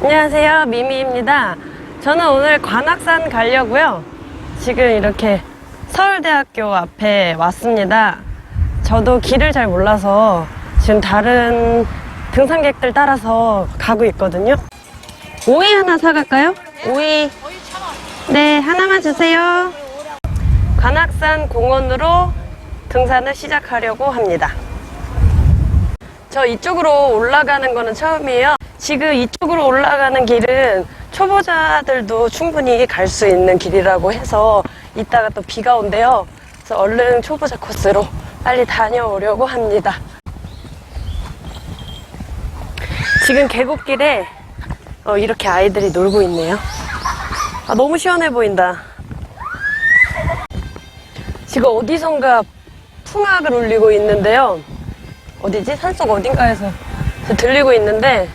안녕하세요. 미미입니다. 저는 오늘 관악산 가려고요. 지금 이렇게 서울대학교 앞에 왔습니다. 저도 길을 잘 몰라서 지금 다른 등산객들 따라서 가고 있거든요. 오이 하나 사갈까요? 오이. 네, 하나만 주세요. 관악산 공원으로 등산을 시작하려고 합니다. 저 이쪽으로 올라가는 거는 처음이에요. 지금 이쪽으로 올라가는 길은 초보자들도 충분히 갈 수 있는 길이라고 해서 이따가 또 비가 온대요. 그래서 얼른 초보자 코스로 빨리 다녀오려고 합니다. 지금 계곡길에 어, 이렇게 아이들이 놀고 있네요. 아, 너무 시원해 보인다. 지금 어디선가 풍악을 울리고 있는데요. 어디지? 산속 어딘가에서 들리고 있는데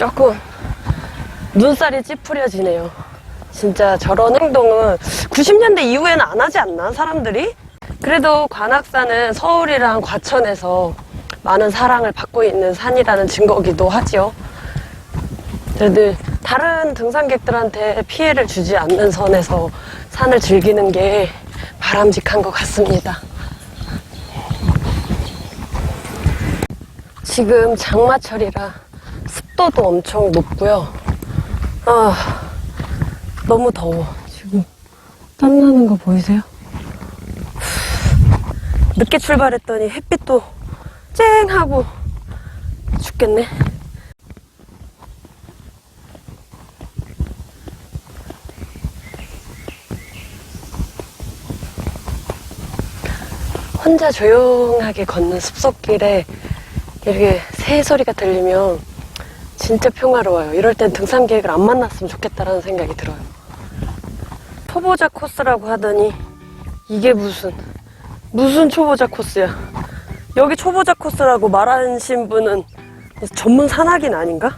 조금 눈살이 찌푸려지네요. 진짜 저런 행동은 90년대 이후에는 안 하지 않나? 사람들이? 그래도 관악산은 서울이랑 과천에서 많은 사랑을 받고 있는 산이라는 증거기도 하지요. 그래도 다른 등산객들한테 피해를 주지 않는 선에서 산을 즐기는 게 바람직한 것 같습니다. 지금 장마철이라 습도도 엄청 높고요. 아, 너무 더워. 지금 땀나는 거 보이세요? 늦게 출발했더니 햇빛도 쨍하고 죽겠네. 혼자 조용하게 걷는 숲속길에 이렇게 새 소리가 들리면 진짜 평화로워요. 이럴 땐 등산객을 안 만났으면 좋겠다라는 생각이 들어요. 초보자 코스라고 하더니 이게 무슨 무슨 초보자 코스야. 여기 초보자 코스라고 말하신 분은 전문 산악인 아닌가?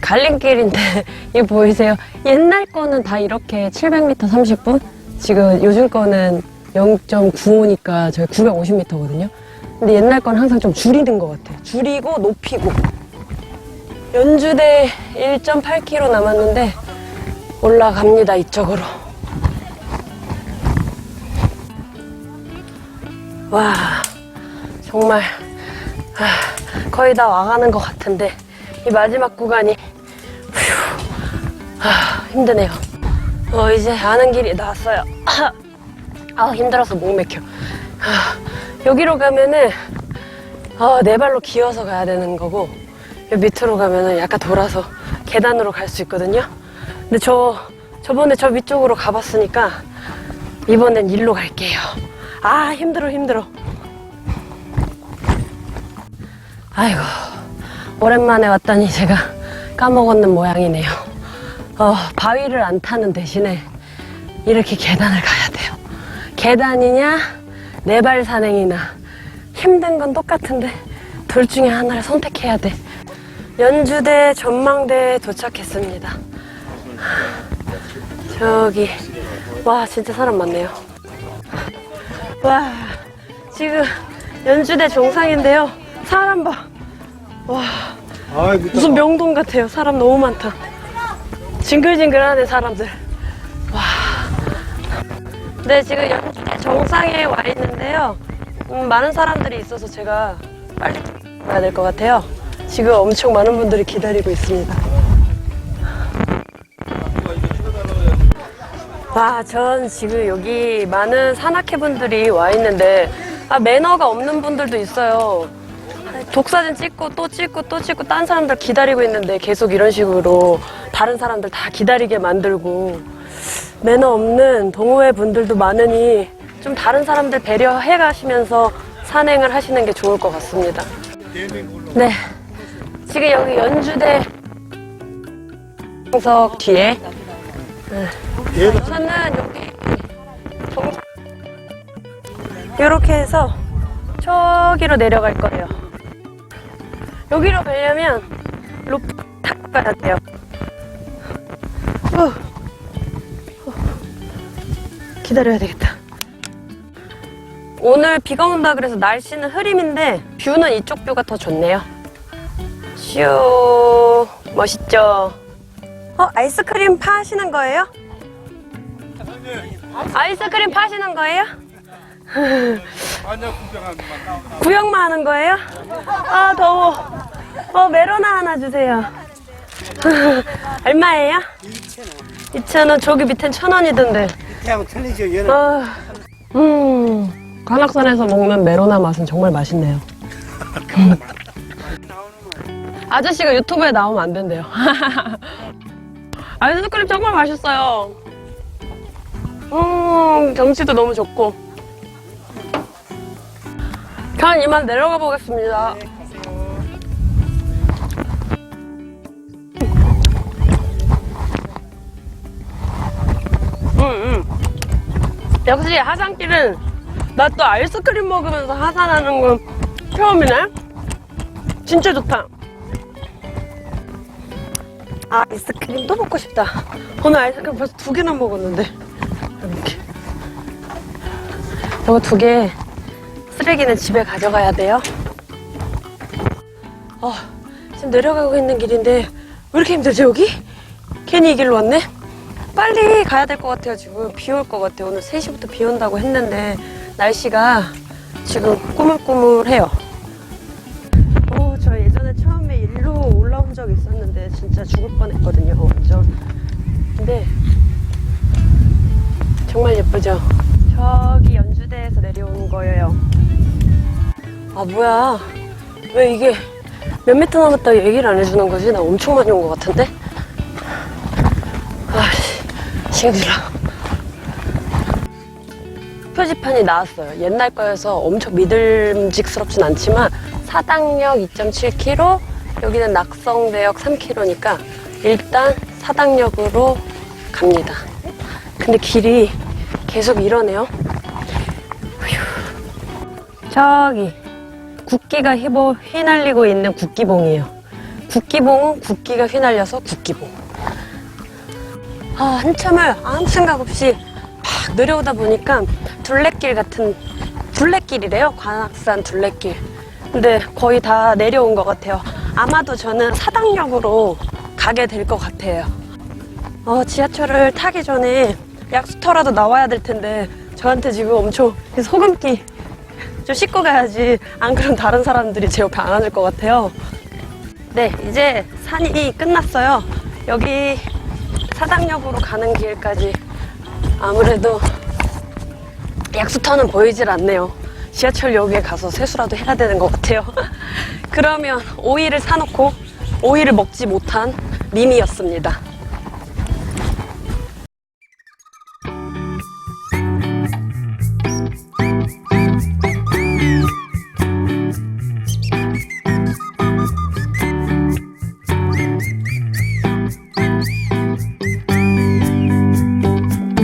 갈림길인데 이거 보이세요? 옛날 거는 다 이렇게 700m 30분? 지금 요즘 거는 0.95니까 저희 950m거든요. 근데 옛날 건 항상 좀 줄이는 것 같아요. 줄이고 높이고. 연주대 1.8km 남았는데 올라갑니다, 이쪽으로. 와, 정말 아, 거의 다 와가는 것 같은데 이 마지막 구간이 휴, 아, 힘드네요. 어, 이제 아는 길이 나왔어요. 아, 힘들어서 목 맥혀. 아, 여기로 가면은 어, 네 발로 기어서 가야 되는 거고 밑으로 가면은 약간 돌아서 계단으로 갈 수 있거든요. 근데 저 저번에 저 위쪽으로 가봤으니까 이번엔 일로 갈게요. 아 힘들어 힘들어. 아이고 오랜만에 왔더니 제가 까먹었는 모양이네요. 어, 바위를 안 타는 대신에 이렇게 계단을 가야 돼요. 계단이냐 네발 산행이나 힘든 건 똑같은데 둘 중에 하나를 선택해야 돼. 연주대 전망대에 도착했습니다. 저기 와 진짜 사람 많네요. 와 지금 연주대 정상인데요. 사람 봐. 와 아, 무슨 명동 같아요. 사람 너무 많다. 징글징글하네 사람들. 와. 네 지금 연주대 정상에 와 있는데요. 음, 많은 사람들이 있어서 제가 빨리 가야 될 것 같아요. 지금 엄청 많은 분들이 기다리고 있습니다. 와, 전 지금 여기 많은 산악회 분들이 와 있는데, 아, 매너가 없는 분들도 있어요. 독사진 찍고 또 찍고 또 찍고 딴 사람들 기다리고 있는데 계속 이런 식으로 다른 사람들 다 기다리게 만들고 매너 없는 동호회 분들도 많으니 좀 다른 사람들 배려해 가시면서 산행을 하시는 게 좋을 것 같습니다. 네. 지금 여기 연주대 석 뒤에 저는 여기 정... 이렇게 해서 저기로 내려갈 거예요. 여기로 가려면 로프 타고 가야 돼요. 후. 후. 기다려야 되겠다. 오늘 비가 온다 그래서 날씨는 흐림인데 뷰는 이쪽 뷰가 더 좋네요. 슈 오, 멋있죠? 어, 아이스크림 파시는 거예요? 아이스크림 파시는 거예요? 아니야 구경하는 만 나오나 구역만 하는 거예요? 아, 더워. 어, 메로나 하나 주세요. 얼마예요? 2,000원. 2,000원. 저기 밑엔 1,000원이던데. 태양 틀리죠 얘는 아, 음, 관악산에서 먹는 메로나 맛은 정말 맛있네요. 아저씨가 유튜브에 나오면 안 된대요. 아이스크림 정말 맛있어요. 음, 경치도 너무 좋고. 전 이만 내려가 보겠습니다. 음, 음. 역시 하산길은 나 또 아이스크림 먹으면서 하산하는 건 처음이네. 진짜 좋다. 아, 아이스크림 또 먹고 싶다. 오늘 아이스크림 벌써 두 개나 먹었는데. 이렇게. 이거 두 개 쓰레기는 집에 가져가야 돼요. 어, 지금 내려가고 있는 길인데 왜 이렇게 힘들지 여기? 괜히 이 길로 왔네? 빨리 가야 될 것 같아요. 지금 비 올 것 같아요. 오늘 3시부터 비 온다고 했는데 날씨가 지금 꾸물꾸물해요. 진짜 죽을 뻔했거든요. 완전. 근데 정말 예쁘죠? 저기 연주대에서 내려오는 거예요. 아 뭐야? 왜 이게 몇 미터 남았다고 얘기를 안 해주는 거지? 나 엄청 많이 온 것 같은데? 아씨, 힘들어. 표지판이 나왔어요. 옛날 거여서 엄청 믿음직스럽진 않지만 사당역 2.7km, 여기는 낙성대역 3km니까 일단 사당역으로 갑니다. 근데 길이 계속 이러네요. 휴. 저기 국기가 휘보, 휘날리고 있는 국기봉이에요. 국기봉은 국기가 휘날려서 국기봉. 아, 한참을 아무 생각 없이 막 내려오다 보니까 둘레길 같은 둘레길이래요. 관악산 둘레길. 근데 거의 다 내려온 것 같아요. 아마도 저는 사당역으로 가게 될 것 같아요. 어, 지하철을 타기 전에 약수터라도 나와야 될 텐데 저한테 지금 엄청 소금기 좀 씻고 가야지 안 그럼 다른 사람들이 제 옆에 안 앉을 것 같아요. 네, 이제 산이 끝났어요. 여기 사당역으로 가는 길까지 아무래도 약수터는 보이질 않네요. 지하철역에 가서 세수라도 해야 되는 것 같아요. 그러면 오이를 사놓고 오이를 먹지 못한 미미였습니다.